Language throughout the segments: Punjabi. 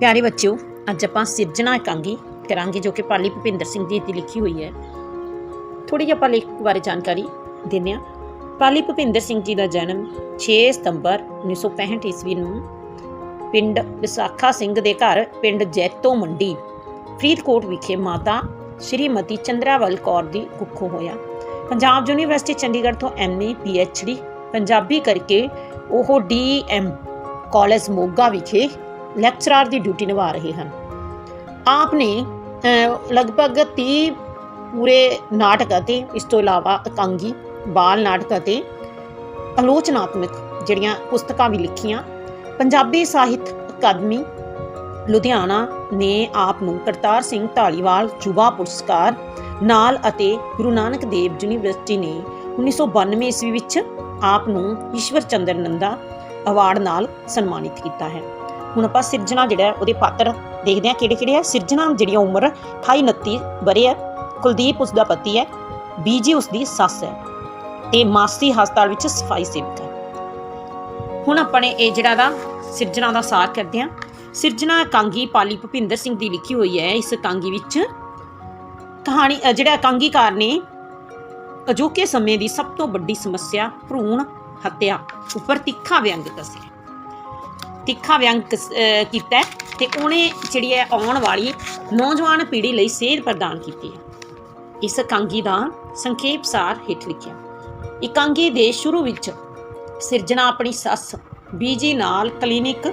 ਪਿਆਰੇ ਬੱਚਿਓ, ਅੱਜ ਆਪਾਂ ਸਿਰਜਣਾ ਇਕਾਂਗੀ ਕਰਾਂਗੇ ਜੋ ਕਿ ਪਾਲੀ ਭੁਪਿੰਦਰ ਸਿੰਘ ਜੀ ਦੀ ਲਿਖੀ ਹੋਈ ਹੈ। ਥੋੜੀ ਜਿਹੀ ਆਪਾਂ ਲੇਖ ਬਾਰੇ ਜਾਣਕਾਰੀ ਦਿੰਦੇ ਹਾਂ। ਪਾਲੀ ਭੁਪਿੰਦਰ ਸਿੰਘ ਜੀ ਦਾ ਜਨਮ 6 ਸਤੰਬਰ 1965 ਈਸਵੀ ਨੂੰ ਪਿੰਡ ਵਿਸਾਖਾ ਸਿੰਘ ਦੇ ਘਰ, ਪਿੰਡ ਜੈਤੋ ਮੰਡੀ, ਫਰੀਦਕੋਟ ਵਿਖੇ ਮਾਤਾ ਸ਼੍ਰੀਮਤੀ ਚੰਦਰਾਵਲ ਕੌਰ ਦੀ ਕੁੱਖੋਂ ਹੋਇਆ। ਪੰਜਾਬ ਯੂਨੀਵਰਸਿਟੀ ਚੰਡੀਗੜ੍ਹ ਤੋਂ ਐਮਏ ਪੀਐਚਡੀ ਪੰਜਾਬੀ ਕਰਕੇ ਉਹ ਡੀਐਮ ਕਾਲਜ ਮੋਗਾ ਵਿਖੇ ਲੈਕਚਰਰ ਦੀ ਡਿਊਟੀ ਨਿਭਾ ਰਹੇ ਹਨ। ਆਪ ਨੇ ਲਗਭਗ 30 ਪੂਰੇ ਨਾਟਕ ਅਤੇ ਇਸ ਤੋਂ ਇਲਾਵਾ ਇਕਾਂਗੀ, ਬਾਲ ਨਾਟਕ ਅਤੇ ਆਲੋਚਨਾਤਮਕ ਜਿਹੜੀਆਂ ਪੁਸਤਕਾਂ ਵੀ ਲਿਖੀਆਂ, ਪੰਜਾਬੀ ਸਾਹਿਤ ਅਕਾਦਮੀ ਲੁਧਿਆਣਾ ਨੇ ਆਪ ਨੂੰ ਕਰਤਾਰ ਸਿੰਘ ਢਾਲੀਵਾਲ ਯੁਵਾ ਪੁਰਸਕਾਰ ਨਾਲ ਅਤੇ ਗੁਰੂ ਨਾਨਕ ਦੇਵ ਯੂਨੀਵਰਸਿਟੀ ਨੇ 1992 ਈਸਵੀ ਵਿੱਚ ਆਪ ਨੂੰ ਈਸ਼ਵਰ ਚੰਦਰ ਨੰਦਾ ਅਵਾਰਡ ਨਾਲ ਸਨਮਾਨਿਤ ਕੀਤਾ ਹੈ। ਹੁਣ ਆਪਾਂ ਸਿਰਜਣਾ ਜਿਹੜਾ ਉਹਦੇ ਪਾਤਰ ਦੇਖਦੇ ਹਾਂ ਕਿਹੜੇ ਕਿਹੜੇ ਆ। ਸਿਰਜਣਾ ਜਿਹੜੀ ਉਮਰ 28 29 ਬਰੇ ਹੈ ਕੁਲਦੀਪ ਉਸ ਦਾ ਪਤੀ ਹੈ ਬੀਜੀ ਉਸ ਦੀ ਸੱਸ ਹੈ ਤੇ ਮਾਸੀ ਹਸਪਤਾਲ ਵਿੱਚ ਸਫ਼ਾਈ ਸੇਵਕ ਹੈ। ਹੁਣ ਆਪਾਂ ਨੇ ਇਹ ਜਿਹੜਾ ਦਾ ਸਿਰਜਣਾ ਦਾ ਸਾਰ ਕਰਦੇ ਹਾਂ। ਸਿਰਜਣਾ ਇਕਾਂਗੀ ਪਾਲੀ ਭੁਪਿੰਦਰ ਸਿੰਘ ਦੀ ਲਿਖੀ ਹੋਈ ਹੈ ਇਸ ਇਕਾਂਗੀ ਵਿੱਚ। ਕਹਾਣੀ ਅ, ਜਿਹੜਾ ਇਕਾਂਗੀਕਾਰ ਨੇ ਅਜੋਕੇ ਸਮੇਂ ਦੀ ਸਭ ਤੋਂ ਵੱਡੀ ਸਮੱਸਿਆ ਭਰੂਣ ਹੱਤਿਆ ਉੱਪਰ ਤਿੱਖਾ ਵਿਅੰਗ ਦੱਸਿਆ ਤਿੱਖਾ ਵਿਅੰਗ ਕੀਤਾ ਹੈ ਤੇ ਉਹਨੇ ਜਿਹੜੀ ਹੈ ਆਉਣ ਵਾਲੀ ਨੌਜਵਾਨ ਪੀੜ੍ਹੀ ਲਈ ਸੇਧ ਪ੍ਰਦਾਨ ਕੀਤੀ ਹੈ। ਇਸ ਇਕਾਂਗੀ ਦਾ ਸੰਖੇਪ ਸਾਰ ਹੇਠ ਲਿਖਿਆ ਇਕਾਂਗੀ ਦੇ ਸ਼ੁਰੂ ਵਿੱਚ ਸਿਰਜਣਾ ਆਪਣੀ ਸੱਸ ਬੀਜੀ ਨਾਲ ਕਲੀਨਿਕ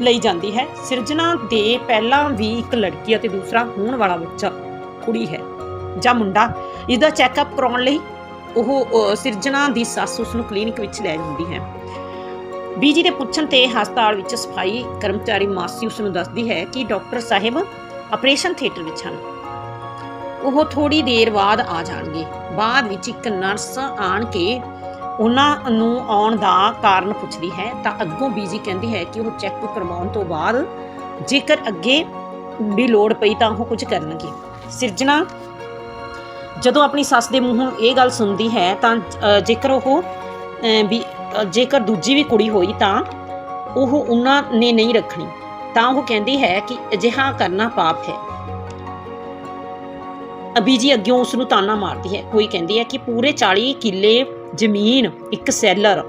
ਲਈ ਜਾਂਦੀ ਹੈ। ਸਿਰਜਣਾ ਦੇ ਪਹਿਲਾਂ ਵੀ ਇੱਕ ਲੜਕੀ ਅਤੇ ਦੂਸਰਾ ਹੋਣ ਵਾਲਾ ਬੱਚਾ, ਕੁੜੀ ਹੈ ਜਾਂ ਮੁੰਡਾ। ਇਹਦਾ ਚੈੱਕਅਪ ਕਰਾਉਣ ਲਈ ਉਹ ਸਿਰਜਣਾ ਦੀ ਸੱਸ ਉਸ ਨੂੰ ਕਲੀਨਿਕ ਵਿੱਚ ਲੈ ਜਾਂਦੀ ਹੈ। ਬੀਜੀ ਦੇ ਪੁੱਛਣ ਤੇ ਹਸਪਤਾਲ ਵਿੱਚ ਸਫ਼ਾਈ ਕਰਮਚਾਰੀ ਮਾਸੀ ਉਸ ਨੂੰ ਦੱਸਦੀ ਹੈ ਕਿ ਡਾਕਟਰ ਸਾਹਿਬ ਆਪਰੇਸ਼ਨ ਥੀਏਟਰ ਵਿੱਚ ਹਨ। ਉਹ ਥੋੜੀ ਦੇਰ ਬਾਅਦ ਆ ਜਾਣਗੇ। ਬਾਅਦ ਵਿੱਚ ਇੱਕ ਨਰਸ ਆਣ ਕੇ ਉਹਨਾਂ ਨੂੰ ਆਉਣ ਦਾ ਕਾਰਨ ਪੁੱਛਦੀ ਹੈ। ਤਾਂ ਅੱਗੋਂ ਬੀਜੀ ਕਹਿੰਦੀ ਹੈ ਕਿ ਉਹ ਚੈੱਕ ਕਰਵਾਉਣ ਤੋਂ ਬਾਅਦ ਜੇਕਰ ਅੱਗੇ ਵੀ ਲੋੜ ਪਈ ਤਾਂ ਉਹ ਕੁਝ ਕਰਨਗੇ। ਸਿਰਜਣਾ ਜਦੋਂ ਆਪਣੀ ਸੱਸ ਦੇ ਮੂੰਹੋਂ ਇਹ ਗੱਲ ਸੁਣਦੀ ਹੈ ਤਾਂ ਜੇਕਰ ਉਹ ਅ, ਵੀ ਜੇਕਰ ਦੂਜੀ ਵੀ ਕੁੜੀ ਹੋਈ ਤਾਂ ਉਹ ਉਹਨਾਂ ਨੇ ਨਹੀਂ ਰੱਖਣੀ। ਤਾਂ ਉਹ ਕਹਿੰਦੀ ਹੈ ਕਿ ਅਜਿਹਾ ਕਰਨਾ ਪਾਪ ਹੈ। ਅਬੀਜੀ ਅੱਗਿਓਂ ਉਸ ਨੂੰ ਤਾਨਾ ਮਾਰਦੀ ਹੈ। ਕੋਈ ਕਹਿੰਦੀ ਹੈ ਕਿ ਪੂਰੇ 40 ਕਿੱਲੇ ਜ਼ਮੀਨ ਇੱਕ ਸੈਲਰ।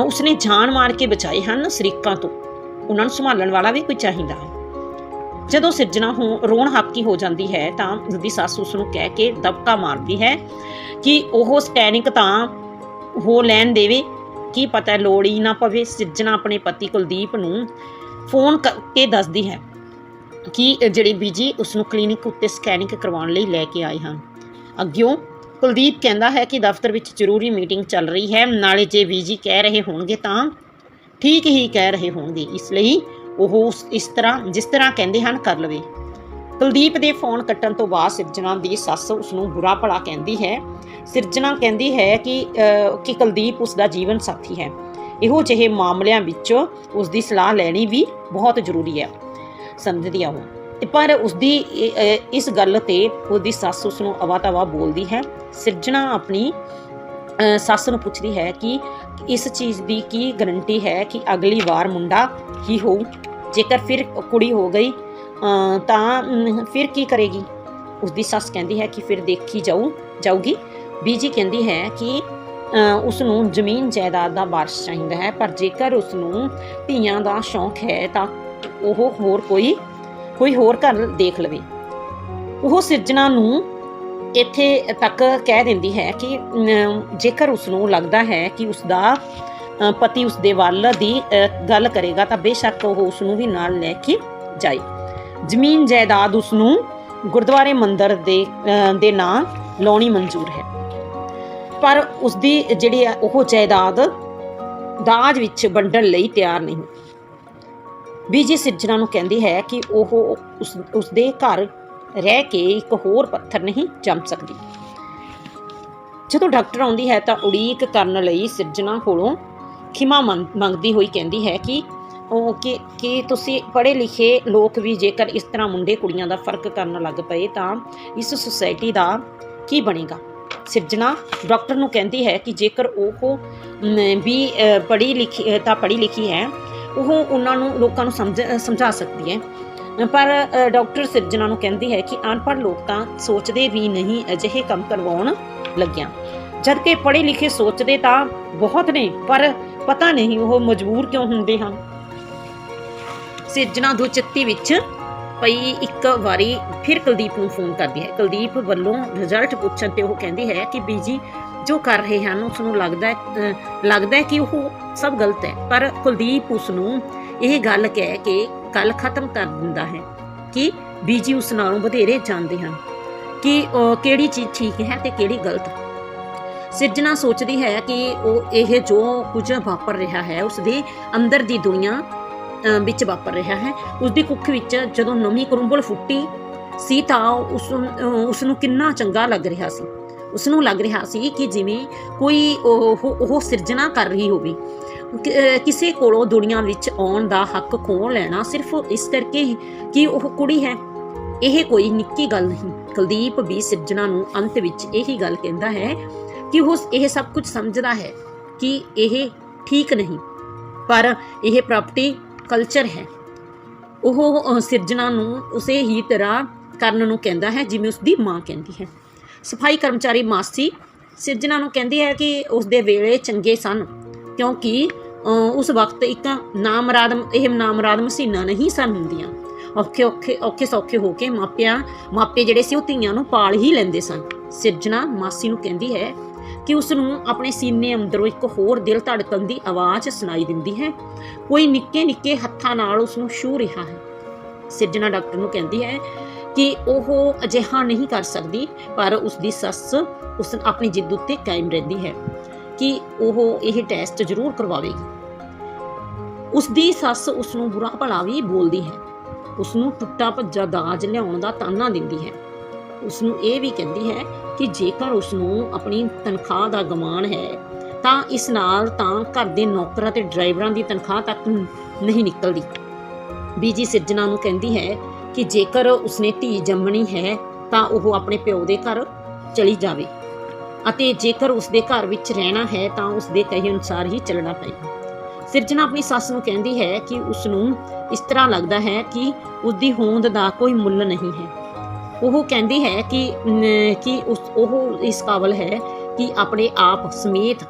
ਉਸਨੇ ਜਾਨ ਮਾਰ ਕੇ ਬਚਾਏ ਹਨ ਸ਼ਰੀਕਾਂ ਤੋਂ। ਉਹਨਾਂ ਨੂੰ ਸੰਭਾਲਣ ਵਾਲਾ ਵੀ ਕੋਈ ਚਾਹੀਦਾ ਹੈ। ਜਦੋਂ ਸਿਰਜਣਾ ਹੋ, ਰੋਣ ਹਾਕੀ ਹੋ ਜਾਂਦੀ ਹੈ ਤਾਂ ਉਸਦੀ ਸੱਸ ਉਸ ਨੂੰ ਕਹਿ ਕੇ ਦਬਕਾ ਮਾਰਦੀ ਹੈ ਕਿ ਉਹ ਸਟੈਨਿਕ ਤਾਂ ਹੋ ਲੈਣ ਦੇਵੇ। ਕੀ ਪਤਾ ਲੋੜ ਹੀ ਨਾ ਪਵੇ, ਸਿਰਜਣਾ ਆਪਣੇ ਪਤੀ ਕੁਲਦੀਪ ਨੂੰ ਫੋਨ ਕਰਕੇ ਦੱਸਦੀ ਹੈ ਕਿ ਜਿਹੜੇ ਬੀਜੀ ਉਸ ਨੂੰ ਕਲੀਨਿਕ ਉੱਤੇ ਸਕੈਨਿੰਗ ਕਰਵਾਉਣ ਲਈ ਲੈ ਕੇ ਆਏ ਹਨ। ਅੱਗਿਓਂ ਕੁਲਦੀਪ ਕਹਿੰਦਾ ਹੈ ਕਿ ਦਫ਼ਤਰ ਵਿੱਚ ਜ਼ਰੂਰੀ ਮੀਟਿੰਗ ਚੱਲ ਰਹੀ ਹੈ, ਨਾਲੇ ਜੇ ਬੀਜੀ ਕਹਿ ਰਹੇ ਹੋਣਗੇ ਤਾਂ ਠੀਕ ਹੀ ਕਹਿ ਰਹੇ ਹੋਣਗੇ, ਇਸ ਲਈ ਉਹ ਉਸ- ਇਸ ਤਰ੍ਹਾਂ, ਜਿਸ ਤਰ੍ਹਾਂ ਕਹਿੰਦੇ ਹਨ, ਕਰ ਲਵੇ। ਕੁਲਦੀਪ ਦੇ ਫੋਨ ਕੱਟਣ ਤੋਂ ਬਾਅਦ ਸਿਰਜਣਾ ਦੀ ਸੱਸ ਉਸ ਨੂੰ ਬੁਰਾ ਭਲਾ ਕਹਿੰਦੀ ਹੈ। ਸਿਰਜਣਾ ਕਹਿੰਦੀ ਹੈ ਕਿ ਕਿ ਕੁਲਦੀਪ ਉਸ ਦਾ ਜੀਵਨ ਸਾਥੀ ਹੈ। ਇਹੋ ਜਿਹੇ ਮਾਮਲਿਆਂ ਵਿੱਚ ਉਸ ਦੀ ਸਲਾਹ ਲੈਣੀ ਵੀ ਬਹੁਤ ਜ਼ਰੂਰੀ ਹੈ। ਸਮਝਦੀ ਆ ਉਹ ਪਰ ਉਸ ਦੀ ਇਸ ਗੱਲ ਤੇ ਉਹਦੀ ਸੱਸ ਉਸ ਨੂੰ ਅਵਾ-ਤਵਾ ਬੋਲਦੀ ਹੈ। ਸਿਰਜਣਾ ਆਪਣੀ ਅਹ, ਸੱਸ ਨੂੰ ਪੁੱਛਦੀ ਹੈ ਕਿ ਇਸ ਚੀਜ਼ ਦੀ ਕੀ ਗਰੰਟੀ ਹੈ ਕਿ ਅਗਲੀ ਵਾਰ ਮੁੰਡਾ ਹੀ ਹੋਊ। ਜੇਕਰ ਫਿਰ ਕੁੜੀ ਹੋ ਗਈ ਤਾਂ ਫਿਰ ਕੀ ਕਰੇਗੀ? ਉਸਦੀ ਸੱਸ ਕਹਿੰਦੀ ਹੈ ਕਿ ਫਿਰ ਦੇਖੀ ਜਾਊ ਜਾਊਗੀ। ਬੀਜੀ ਕਹਿੰਦੀ ਹੈ ਕਿ ਅ, ਉਸ ਨੂੰ ਜ਼ਮੀਨ ਜਾਇਦਾਦ ਦਾ ਵਾਰਸ ਚਾਹੀਦਾ ਹੈ ਪਰ ਜੇਕਰ ਉਸ ਨੂੰ ਧੀਆਂ ਦਾ ਸ਼ੌਂਕ ਹੈ ਤਾਂ ਉਹ ਹੋਰ ਕੋਈ ਕੋਈ ਹੋਰ ਘਰ ਦੇਖ ਲਵੇ। ਉਹ ਸਿਰਜਣਾ ਨੂੰ ਇੱਥੇ ਤੱਕ ਕਹਿ ਦਿੰਦੀ ਹੈ ਕਿ ਜੇਕਰ ਉਸ ਨੂੰ ਲੱਗਦਾ ਹੈ ਕਿ ਉਸ ਦਾ ਪਤੀ ਉਸ ਦੇ ਵੱਲ ਦੀ ਗੱਲ ਕਰੇਗਾ ਤਾਂ ਬੇਸ਼ੱਕ ਉਹ ਉਸ ਨੂੰ ਵੀ ਨਾਲ ਲੈ ਕੇ ਜਾਏ। ਜ਼ਮੀਨ ਜਾਇਦਾਦ ਉਸ ਨੂੰ ਗੁਰਦੁਆਰੇ ਮੰਦਿਰ ਦੇ ਦੇ ਨਾਂ ਲਾਉਣੀ ਮਨਜ਼ੂਰ ਹੈ। ਪਰ ਉਸ ਦੀ ਜਿਹੜੀ ਉਹ ਜਾਇਦਾਦ ਦਾਜ ਵਿੱਚ ਵੰਡਣ ਲਈ ਤਿਆਰ ਨਹੀਂ। ਬੀਜੀ ਸਿਰਜਣਾ ਨੂੰ ਕਹਿੰਦੀ ਹੈ ਕਿ ਉਹ ਉਸ ਉਸ ਦੇ ਘਰ ਰਹਿ ਕੇ ਇੱਕ ਹੋਰ ਪੱਥਰ ਨਹੀਂ ਜੰਮ ਸਕਦੀ। ਜਦੋਂ ਡਾਕਟਰ ਆਉਂਦੀ ਹੈ ਤਾਂ ਉਡੀਕ ਕਰਨ ਲਈ ਸਿਰਜਣਾ ਕੋਲੋਂ ਖਿਮਾ ਮੰਗ- ਮੰਗਦੀ ਹੋਈ ਕਹਿੰਦੀ ਹੈ ਕਿ ਕਿ ਕਿ ਤੁਸੀਂ ਪੜ੍ਹੇ ਲਿਖੇ ਲੋਕ ਵੀ ਜੇਕਰ ਇਸ ਤਰ੍ਹਾਂ ਮੁੰਡੇ ਕੁੜੀਆਂ ਦਾ ਫ਼ਰਕ ਕਰਨ ਲੱਗ ਪਏ ਤਾਂ ਇਸ ਸੁਸਾਇਟੀ ਦਾ ਕੀ ਬਣੇਗਾ? ਸਿਰਜਣਾ ਡਾਕਟਰ ਨੂੰ ਕਹਿੰਦੀ ਹੈ ਕਿ ਜੇਕਰ ਉਹ ਵੀ ਪੜ੍ਹੀ ਲਿਖੀ ਤਾਂ ਪੜ੍ਹੀ ਲਿਖੀ ਹੈ ਉਹ ਉਹਨਾਂ ਨੂੰ ਲੋਕਾਂ ਨੂੰ ਸਮਝ ਸਮਝਾ ਸਕਦੀ ਹੈ। ਪਰ ਅ, ਡਾਕਟਰ ਸਿਰਜਣਾ ਨੂੰ ਕਹਿੰਦੀ ਹੈ ਕਿ ਅਨਪੜ੍ਹ ਲੋਕ ਤਾਂ ਸੋਚਦੇ ਵੀ ਨਹੀਂ ਅਜਿਹੇ ਕੰਮ ਕਰਵਾਉਣ ਲੱਗਿਆ। ਜਦ ਕਿ ਪੜ੍ਹੇ ਲਿਖੇ ਸੋਚਦੇ ਤਾਂ ਬਹੁਤ ਨੇ ਪਰ ਪਤਾ ਨਹੀਂ ਉਹ ਮਜਬੂਰ ਕਿਉਂ ਹੁੰਦੇ ਹਨ। ਸਿਰਜਣਾ ਦੋ ਚੱਤੀ ਵਿੱਚ ਪਈ ਇੱਕ ਵਾਰੀ ਫਿਰ ਕੁਲਦੀਪ ਨੂੰ ਫੋਨ ਕਰਦੀ ਹੈ। ਕੁਲਦੀਪ ਵੱਲੋਂ ਰਿਜ਼ਲਟ ਪੁੱਛਣ ਤੇ ਉਹ ਕਹਿੰਦੀ ਹੈ ਕਿ ਬੀਜੀ ਜੋ ਕਰ ਰਹੇ ਹਨ, ਉਸ ਨੂੰ ਲੱਗਦਾ ਹੈ ਲੱਗਦਾ ਹੈ ਕਿ ਉਹ ਸਭ ਗਲਤ ਹੈ। ਪਰ ਕੁਲਦੀਪ ਉਸ ਨੂੰ ਇਹ ਗੱਲ ਕਹਿ ਕੇ ਗੱਲ ਖਤਮ ਕਰ ਦਿੰਦਾ ਹੈ ਕਿ ਬੀਜੀ ਉਸ ਨਾਲੋਂ ਵਧੇਰੇ ਜਾਣਦੇ ਹਨ ਕਿ ਕਿਹੜੀ ਚੀਜ਼ ਠੀਕ ਹੈ ਤੇ ਕਿਹੜੀ ਗਲਤ ਸਿਰਜਣਾ ਸੋਚਦੀ ਹੈ ਕਿ ਉਹ ਇਹ ਜੋ ਕੁਝ ਵਾਪਰ ਰਿਹਾ ਹੈ, ਉਸ ਦੇ ਅੰਦਰ ਦੀ ਦੁਨੀਆ ਵਿੱਚ ਵਾਪਰ ਰਿਹਾ ਹੈ। ਉਸ ਦੀ ਕੁੱਖ ਵਿੱਚ ਜਦੋਂ ਨਵੀਂ ਕਰੁੰਬਲ ਫੁੱਟੀ ਸੀ ਤਾਂ ਉਸ ਉਸ ਨੂੰ ਕਿੰਨਾ ਚੰਗਾ ਲੱਗ ਰਿਹਾ ਸੀ। ਉਸ ਨੂੰ ਲੱਗ ਰਿਹਾ ਸੀ ਕਿ ਜਿਵੇਂ ਕੋਈ ਉਹ ਉਹ ਸਿਰਜਣਾ ਕਰ ਰਹੀ ਹੋਵੇ। ਕਿਸੇ ਕੋਲੋਂ ਦੁਨੀਆ ਵਿੱਚ ਆਉਣ ਦਾ ਹੱਕ ਖੋਹ ਲੈਣਾ? ਸਿਰਫ ਇਸ ਕਰਕੇ ਕਿ ਉਹ ਕੁੜੀ ਹੈ। ਇਹ ਕੋਈ ਨਿੱਕੀ ਗੱਲ ਨਹੀਂ। ਕੁਲਦੀਪ ਵੀ ਸਿਰਜਣਾ ਨੂੰ ਅੰਤ ਵਿੱਚ ਇਹੀ ਗੱਲ ਕਹਿੰਦਾ ਹੈ ਕਿ ਉਹ ਇਹ ਸਭ ਕੁਝ ਸਮਝਦਾ ਹੈ ਕਿ ਇਹ ਠੀਕ ਨਹੀਂ। ਪਰ ਇਹ ਪ੍ਰਾਪਰਟੀ ਕਲਚਰ ਹੈ। ਉਹ ਸਿਰਜਣਾ ਨੂੰ ਉਸੇ ਹੀ ਤਰ੍ਹਾਂ ਕਰਨ ਨੂੰ ਕਹਿੰਦਾ ਹੈ ਜਿਵੇਂ ਉਸ ਦੀ ਮਾਂ ਕਹਿੰਦੀ ਹੈ। ਸਫ਼ਾਈ ਕਰਮਚਾਰੀ ਮਾਸੀ ਸਿਰਜਣਾ ਨੂੰ ਕਹਿੰਦੀ ਹੈ ਕਿ ਉਸ ਦੇ ਵੇਲੇ ਚੰਗੇ ਸਨ ਕਿਉਂਕਿ ਉਸ ਵਕਤ ਇੱਕ ਨਾਮਰਾਦ ਇਹ ਨਾਮਰਾਦ ਮਸ਼ੀਨਾਂ ਨਹੀਂ ਸਨ ਹੁੰਦੀਆਂ। ਔਖੇ ਔਖੇ ਔਖੇ ਸੌਖੇ ਹੋ ਕੇ ਮਾਪਿਆਂ, ਮਾਪੇ ਜਿਹੜੇ ਸੀ ਉਹ ਧੀਆਂ ਨੂੰ ਪਾਲ ਹੀ ਲੈਂਦੇ ਸਨ। ਸਿਰਜਣਾ ਮਾਸੀ ਨੂੰ ਕਹਿੰਦੀ ਹੈ ਕਿ ਉਸ ਨੂੰ ਆਪਣੇ ਸੀਨੇ ਅੰਦਰੋਂ ਇੱਕ ਹੋਰ ਦਿਲ ਧੜਕਣ ਦੀ ਆਵਾਜ਼ ਸੁਣਾਈ ਦਿੰਦੀ ਹੈ। ਕੋਈ ਨਿੱਕੇ ਨਿੱਕੇ ਹੱਥਾਂ ਨਾਲ ਉਸ ਨੂੰ ਛੂ ਰਿਹਾ ਹੈ। ਸਿਰਜਣਾ ਡਾਕਟਰ ਨੂੰ ਕਹਿੰਦੀ ਹੈ ਕਿ ਉਹ ਅਜਿਹਾ ਨਹੀਂ ਕਰ ਸਕਦੀ, ਪਰ ਉਸ ਦੀ ਸੱਸ ਉਸ ਆਪਣੀ ਜਿੱਦ ਉੱਤੇ ਕਾਇਮ ਰਹਿੰਦੀ ਹੈ ਕਿ ਉਹ ਇਹ ਟੈਸਟ ਜ਼ਰੂਰ ਕਰਵਾਵੇਗੀ। ਉਸ ਦੀ ਸੱਸ ਉਸ ਨੂੰ ਬੁਰਾ ਭਲਾ ਵੀ ਬੋਲਦੀ ਹੈ। ਉਸ ਨੂੰ ਟੁੱਟਾ ਭੱਜਾ ਦਾਜ ਲਿਆਉਣ ਦਾ ਤਾਨਾ ਦਿੰਦੀ ਹੈ। ਉਸ ਨੂੰ ਇਹ ਵੀ ਕਹਿੰਦੀ ਹੈ ਕਿ ਜੇਕਰ ਉਸ ਨੂੰ ਆਪਣੀ ਤਨਖਾਹ ਦਾ ਗਮਾਨ ਹੈ, ਤਾਂ ਇਸ ਨਾਲ ਤਾਂ ਘਰ ਦੇ ਨੌਕਰਾਂ ਤੇ ਡਰਾਈਵਰਾਂ ਦੀ ਤਨਖਾਹ ਤੱਕ ਨਹੀਂ ਨਿਕਲਦੀ। ਬੀਜੀ ਸਿਰਜਣਾ ਨੂੰ ਕਹਿੰਦੀ ਹੈ ਕਿ ਜੇਕਰ ਉਸਨੇ ਧੀ ਜੰਮਣੀ ਹੈ, ਤਾਂ ਉਹ ਆਪਣੇ ਪਿਓ ਦੇ ਘਰ ਚਲੀ ਜਾਵੇ ਅਤੇ ਜੇਕਰ ਉਸਦੇ ਘਰ ਵਿੱਚ ਰਹਿਣਾ ਹੈ, ਤਾਂ ਉਸਦੇ ਕਹੇ ਅਨੁਸਾਰ ਹੀ ਚੱਲਣਾ ਪਏ। ਸਿਰਜਣਾ ਆਪਣੀ ਸੱਸ ਨੂੰ ਕਹਿੰਦੀ ਹੈ ਕਿ ਉਸ ਨੂੰ ਇਸ ਤਰ੍ਹਾਂ ਲੱਗਦਾ ਹੈ ਕਿ ਉਸਦੀ ਹੋਂਦ ਦਾ ਕੋਈ ਮੁੱਲ ਨਹੀਂ ਹੈ। ਉਹ ਕਹਿੰਦੀ ਹੈ ਕਿ ਕਿ ਉਸ ਉਹ ਇਸ ਕਾਬਲ ਹੈ ਕਿ ਆਪਣੇ ਆਪ ਸਮੇਤ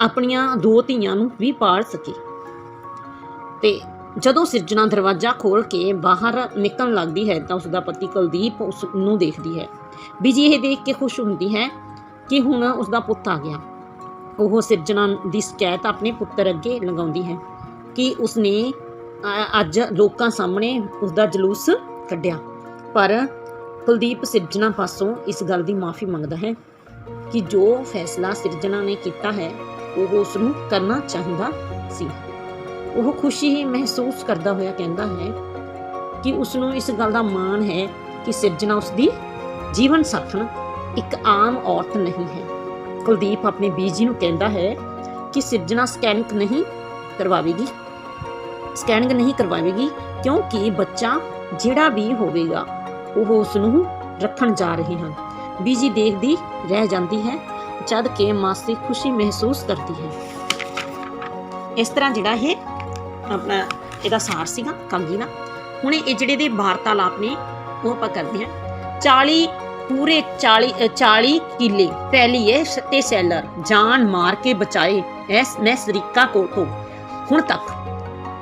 ਆਪਣੀਆਂ ਦੋ ਧੀਆਂ ਨੂੰ ਵੀ ਪਾਲ ਸਕੇ। ਤੇ ਜਦੋਂ ਸਿਰਜਣਾ ਦਰਵਾਜ਼ਾ ਖੋਲ ਕੇ ਬਾਹਰ ਨਿਕਲਣ ਲੱਗਦੀ ਹੈ ਤਾਂ ਉਸ ਦਾ ਪਤੀ ਕੁਲਦੀਪ ਉਸ ਨੂੰ ਦੇਖਦੀ ਹੈ। ਬੀਜੀ ਇਹ ਦੇਖ ਕੇ ਖੁਸ਼ ਹੁੰਦੀ ਹੈ ਕਿ ਹੁਣ ਉਸ ਦਾ ਪੁੱਤ ਆ ਗਿਆ ਉਹ ਸਿਰਜਣਾ ਦੀ ਸ਼ਿਕਾਇਤ ਆਪਣੇ ਪੁੱਤਰ ਅੱਗੇ ਲਗਾਉਂਦੀ ਹੈ ਕਿ ਉਸਨੇ ਅ, ਅੱਜ ਲੋਕਾਂ ਸਾਹਮਣੇ ਉਸ ਦਾ ਜਲੂਸ ਕੱਢਿਆ। ਪਰ ਕੁਲਦੀਪ ਸਿਰਜਣਾ ਪਾਸੋਂ ਇਸ ਗੱਲ ਦੀ ਮਾਫੀ ਮੰਗਦਾ ਹੈ ਕਿ ਜੋ ਫੈਸਲਾ ਸਿਰਜਣਾ ਨੇ ਕੀਤਾ ਹੈ, ਉਹ ਉਸ ਨੂੰ ਕਰਨਾ ਚਾਹੀਦਾ ਸੀ। ਉਹ ਖੁਸ਼ੀ ਹੀ ਮਹਿਸੂਸ ਕਰਦਾ ਹੋਇਆ ਕਹਿੰਦਾ ਹੈ ਕਿ ਉਸ ਨੂੰ ਇਸ ਗੱਲ ਦਾ ਮਾਣ ਹੈ ਕਿ ਸਿਰਜਣਾ ਉਸ ਦੀ ਜੀਵਨ ਸਾਥਣ ਇੱਕ ਆਮ ਔਰਤ ਨਹੀਂ ਹੈ। ਕੁਲਦੀਪ ਆਪਣੇ ਬੀਜੀ ਨੂੰ ਕਹਿੰਦਾ ਹੈ ਕਿ ਸਿਰਜਣਾ ਸਕੈਨਿੰਗ ਨਹੀਂ ਕਰਵਾਵੇਗੀ। ਸਕੈਨਿੰਗ ਨਹੀਂ ਕਰਵਾਵੇਗੀ ਕਿਉਂਕਿ ਬੱਚਾ ਜਿਹੜਾ ਵੀ ਹੋਵੇਗਾ ਉਹ ਉਸ ਨੂੰ ਰੱਖਣ ਜਾ ਰਹੇ ਹਨ। ਬੀਜੀ ਦੇਖਦੀ ਰਹਿ ਜਾਂਦੀ ਹੈ ਜਦ ਕਿ ਮਾਸੀ ਖੁਸ਼ੀ ਮਹਿਸੂਸ ਕਰਦੀ ਹੈ। ਇਸ ਤਰ੍ਹਾਂ ਜਿਹੜਾ ਇਹ ਆਪਣਾ ਇਹਦਾ ਸਾਰ ਸੀਗਾ ਕਾਂਗੀ ਹੁਣ ਇਹ ਜਿਹੜੇ ਦੇ ਵਾਰਤਾਲਾਪ ਨੇ ਉਹ ਆਪਾਂ ਕਰਦੇ ਹਾਂ। 40 ਪੂਰੇ 40 ਅ, 40 ਕਿੱਲੇ ਪਹਿਲੀ ਤੇ ਸੈਲਰ ਜਾਨ ਮਾਰ ਕੇ ਬਚਾਏ ਐਸ ਮੈਂ ਸਰੀਕਾ ਹੁਣ ਤੱਕ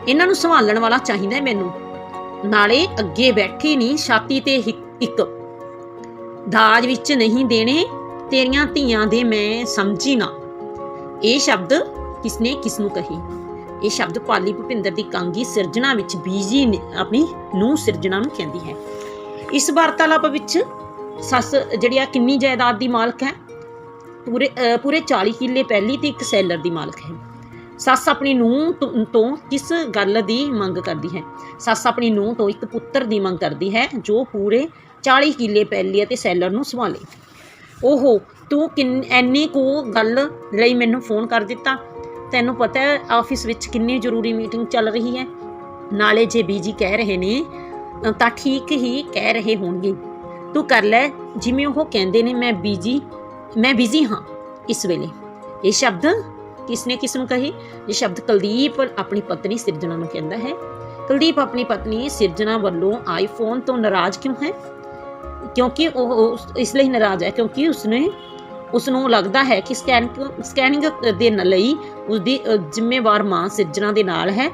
ਇਹਨਾਂ ਨੂੰ ਸੰਭਾਲਣ ਵਾਲਾ ਚਾਹੀਦਾ ਮੈਨੂੰ। ਨਾਲੇ ਅੱਗੇ ਬੈਠੀ ਨਹੀਂ ਛਾਤੀ ਤੇ ਹੀ- ਇੱਕ। ਦਾਜ ਵਿੱਚ ਨਹੀਂ ਦੇਣੇ, ਤੇਰੀਆਂ ਧੀਆਂ ਦੇ ਮੈਂ ਸਮਝੀ ਨਾ। ਇਹ ਸ਼ਬਦ ਕਿਸਨੇ ਕਿਸ ਨੂੰ ਕਹੀ? ਇਹ ਸ਼ਬਦ ਪਾਲੀ ਭੁਪਿੰਦਰ ਦੀ ਕਾਂਗੀ ਸਿਰਜਣਾ ਵਿੱਚ ਬੀਜੀ ਆਪਣੀ ਨੂੰ ਸਿਰਜਣਾ ਨੂੰ ਕਹਿੰਦੀ ਹੈ। ਇਸ ਵਾਰਤਾਲਾਪ ਵਿੱਚ ਸੱਸ ਜਿਹੜੀ ਆ ਕਿੰਨੀ ਜਾਇਦਾਦ ਦੀ ਮਾਲਕ ਹੈ? ਪੂਰੇ ਪੂਰੇ 40 ਕਿੱਲੇ ਪਹਿਲੀ ਤੇ ਇੱਕ ਸੈਲਰ ਦੀ ਮਾਲਕ ਹੈ। ਸੱਸ ਆਪਣੀ ਨੂੰਹ ਤੋਂ- ਕਿਸ ਗੱਲ ਦੀ ਮੰਗ ਕਰਦੀ ਹੈ? ਸੱਸ ਆਪਣੀ ਨੂੰਹ ਤੋਂ ਇੱਕ ਪੁੱਤਰ ਦੀ ਮੰਗ ਕਰਦੀ ਹੈ, ਜੋ ਪੂਰੇ 40 ਕਿੱਲੇ ਪਹਿਲੀ ਅਤੇ ਸੈਲਰ ਨੂੰ ਸੰਭਾਲੇ। ਓਹੋ, ਤੂੰ ਕਿੰਨ ਐਨੀ ਕੋ ਗੱਲ ਲਈ ਮੈਨੂੰ ਫੋਨ ਕਰ ਦਿੱਤਾ। ਤੈਨੂੰ ਪਤਾ ਹੈ, ਆਫਿਸ ਵਿੱਚ ਕਿੰਨੀ ਜ਼ਰੂਰੀ ਮੀਟਿੰਗ ਚੱਲ ਰਹੀ ਹੈ। ਨਾਲੇ ਜੇ ਬੀਜੀ ਕਹਿ ਰਹੇ ਨੇ ਤਾਂ ਠੀਕ ਹੀ ਕਹਿ ਰਹੇ ਹੋਣਗੇ। ਤੂੰ ਕਰ ਲੈ, ਜਿਵੇਂ ਉਹ ਕਹਿੰਦੇ ਨੇ, ਮੈਂ ਬੀਜੀ ਮੈਂ ਬਿਜ਼ੀ ਹਾਂ ਇਸ ਵੇਲੇ। ਇਹ ਸ਼ਬਦ ਕਿਸਨੇ ਕਿਸ ਨੂੰ ਕਹੇ? ਇਹ ਸ਼ਬਦ ਕੁਲਦੀਪ ਆਪਣੀ ਪਤਨੀ ਸਿਰਜਣਾ ਨੂੰ ਕਹਿੰਦਾ ਹੈ। ਕੁਲਦੀਪ ਆਪਣੀ ਪਤਨੀ ਸਿਰਜਣਾ ਵੱਲੋਂ ਆਈਫੋਨ ਤੋਂ ਨਾਰਾਜ਼ ਕਿਉਂ ਹੈ? ਕਿਉਂਕਿ ਉਹ ਇਸ ਲਈ ਨਾਰਾਜ਼ ਹੈ ਕਿਉਂਕਿ ਉਸਨੇ ਉਸ ਨੂੰ ਲੱਗਦਾ ਹੈ ਕਿ ਸਕੈਨਿੰਗ ਸਕੈਨਿੰਗ ਦੇ ਲਈ ਉਸਦੀ ਅ, ਜ਼ਿੰਮੇਵਾਰ ਮਾਂ ਸਿਰਜਣਾ ਦੇ ਨਾਲ ਹੈ।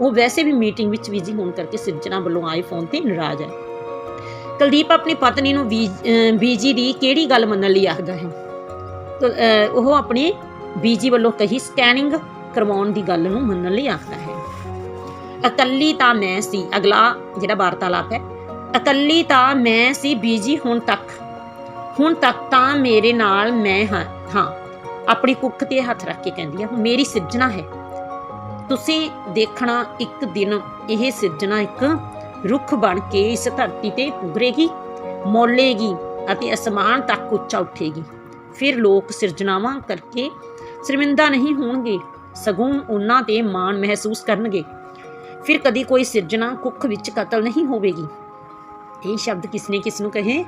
ਉਹ ਵੈਸੇ ਵੀ ਮੀਟਿੰਗ ਵਿੱਚ ਬਿਜ਼ੀ ਹੋਣ ਕਰਕੇ ਸਿਰਜਣਾ ਵੱਲੋਂ ਆਈਫੋਨ ਤੇ ਨਾਰਾਜ਼ ਹੈ। ਕੁਲਦੀਪ ਆਪਣੀ ਪਤਨੀ ਨੂੰ ਬੀਜੀ ਦੀ ਕਿਹੜੀ ਗੱਲ ਮੰਨਣ ਲਈ ਆਖਦਾ ਹੈ? ਉਹ ਆਪਣੀ ਬੀਜੀ ਵੱਲੋਂ ਕਹੀ ਸਕੈਨਿੰਗ ਕਰਵਾਉਣ ਦੀ ਗੱਲ ਨੂੰ ਮੰਨਣ ਲਈ ਆਖਦਾ ਹੈ। ਇਕੱਲੀ ਤਾਂ ਮੈਂ ਸੀ, ਅਗਲਾ ਜਿਹੜਾ ਵਾਰਤਾਲਾਪ ਹੈ। ਇਕੱਲੀ ਤਾਂ ਮੈਂ ਸੀ ਬੀਜੀ ਹੁਣ ਤੱਕ। ਹੁਣ ਤੱਕ ਤਾਂ ਮੇਰੇ ਨਾਲ ਮੈਂ ਹਾਂ ਹਾਂ। ਆਪਣੀ ਕੁੱਖ ਤੇ ਹੱਥ ਰੱਖ ਕੇ ਕਹਿੰਦੀ ਆ ਮੇਰੀ ਸਿਰਜਣਾ ਹੈ। ਤੁਸੀਂ ਦੇਖਣਾ ਇੱਕ ਦਿਨ, ਇਹ ਸਿਰਜਣਾ ਇੱਕ ਰੁੱਖ ਬਣ ਕੇ ਇਸ ਧਰਤੀ ਤੇ ਉਭਰੇਗੀ ਮੋਲੇਗੀ ਅਤੇ ਅਸਮਾਨ ਤੱਕ ਉੱਚਾ ਉੱਠੇਗੀ। ਫਿਰ ਲੋਕ ਸਿਰਜਣਾਵਾਂ ਕਰਕੇ ਸ਼ਰਮਿੰਦਾ ਨਹੀਂ ਹੋਣਗੇ, ਸਗੋਂ ਉਹਨਾਂ ਤੇ ਮਾਣ ਮਹਿਸੂਸ ਕਰਨਗੇ। ਫਿਰ ਕਦੀ ਕੋਈ ਸਿਰਜਣਾ ਕੁੱਖ ਵਿੱਚ ਕਤਲ ਨਹੀਂ ਹੋਵੇਗੀ। ਇਹ ਸ਼ਬਦ ਕਿਸਨੇ ਕਿਸ ਨੂੰ ਕਹੇ?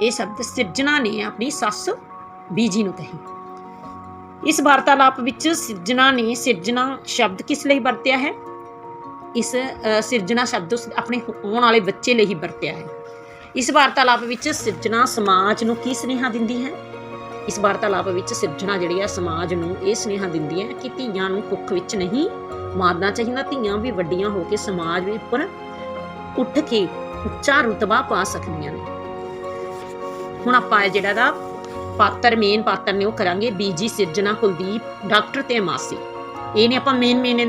ਇਹ ਸ਼ਬਦ ਸਿਰਜਣਾ ਨੇ ਆਪਣੀ ਸੱਸ ਬੀਜੀ ਨੂੰ ਕਹੇ। ਇਸ ਵਾਰਤਾਲਾਪ ਵਿੱਚ ਸਿਰਜਣਾ ਨੇ ਸਿਰਜਣਾ ਸ਼ਬਦ ਕਿਸ ਲਈ ਵਰਤਿਆ ਹੈ? ਇਸ ਸਿਰਜਣਾ ਸ਼ਬਦ ਆਪਣੇ ਆਉਣ ਵਾਲੇ ਬੱਚੇ ਲਈ ਹੀ ਵਰਤਿਆ ਹੈ। ਇਸ ਵਾਰਤਾਲਾਪ ਵਿੱਚ ਸਿਰਜਣਾ ਸਮਾਜ ਨੂੰ ਕੀ ਸੁਨੇਹਾ ਦਿੰਦੀ ਹੈ? ਇਸ ਵਾਰਤਾਲਾਪ ਵਿੱਚ ਸਿਰਜਣਾ ਜਿਹੜੀ ਹੈ ਸਮਾਜ ਨੂੰ ਇਹ ਸੁਨੇਹਾ ਦਿੰਦੀ ਹੈ ਕਿ ਧੀਆਂ ਨੂੰ ਕੁੱਖ ਵਿੱਚ ਨਹੀਂ ਮਾਰਨਾ ਚਾਹੀਦਾ। ਧੀਆਂ ਵੀ ਵੱਡੀਆਂ ਹੋ ਕੇ ਸਮਾਜ ਦੇ ਉੱਪਰ ਉੱਠ ਕੇ ਉੱਚਾ ਰੁਤਬਾ ਪਾ ਸਕਦੀਆਂ ਨੇ। ਹੁਣ ਆਪਾਂ ਜਿਹੜਾ ਦਾ ਪਾਤਰ ਮੇਨ ਪਾਤਰ ਨੇ ਉਹ ਕਰਾਂਗੇ। ਬੀਜੀ ਸਿਰਜਣਾ ਕੁਲਦੀਪ, ਡਾਕਟਰ ਤੇ ਮਾਸੀ। ਇਹ ਨੇ ਆਪਾਂ ਮੇਨ ਮੇਨ